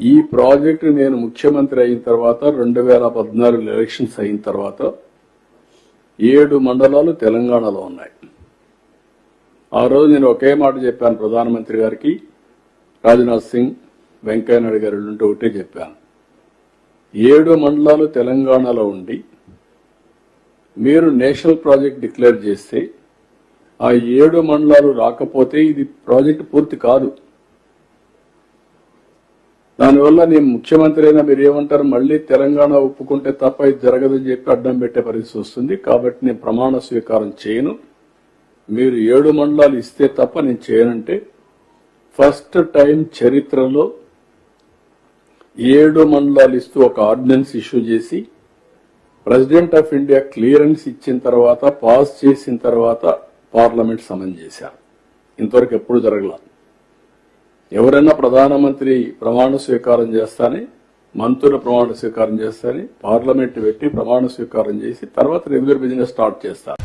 ఈ ప్రాజెక్టు నేను ముఖ్యమంత్రి అయిన తర్వాత రెండు వేల పద్నాలుగు ఎలక్షన్స్ అయిన తర్వాత ఏడు మండలాలు తెలంగాణలో ఉన్నాయి. ఆ రోజు నేను ఒకే మాట చెప్పాను ప్రధానమంత్రి గారికి. రాజ్నాథ్ సింగ్ వెంకయ్యనాయుడు గారు ఉంటే ఒకటే చెప్పాను. ఏడు మండలాలు తెలంగాణలో ఉండి మీరు నేషనల్ ప్రాజెక్ట్ డిక్లేర్ చేస్తే ఆ ఏడు మండలాలు రాకపోతే ఇది ప్రాజెక్ట్ పూర్తి కాదు. దానివల్ల నేను ముఖ్యమంత్రి అయినా మీరు ఏమంటారు మళ్ళీ తెలంగాణ ఒప్పుకుంటే తప్ప ఇది జరగదని చెప్పి అడ్డం పెట్టే పరిస్థితి వస్తుంది. కాబట్టి నేను ప్రమాణ స్వీకారం చేయను. మీరు ఏడు మండలాలు ఇస్తే తప్ప నేను చేయనంటే ఫస్ట్ టైం చరిత్రలో ఏడు మండలాలు ఇస్తూ ఒక ఆర్డినెన్స్ ఇష్యూ చేసి ప్రెసిడెంట్ ఆఫ్ ఇండియా క్లియరెన్స్ ఇచ్చిన తర్వాత పాస్ చేసిన తర్వాత పార్లమెంట్ సమన్ చేశారు. ఇంతవరకు ఎప్పుడు జరగలేదు ఎవరైనా ప్రధానమంత్రి ప్రమాణ స్వీకారం చేస్తానే మంత్రుల ప్రమాణ స్వీకారం చేస్తానే పార్లమెంట్ పెట్టి ప్రమాణ స్వీకారం చేసి తర్వాత రెగ్యులర్ బిజినెస్ స్టార్ట్ చేస్తారు.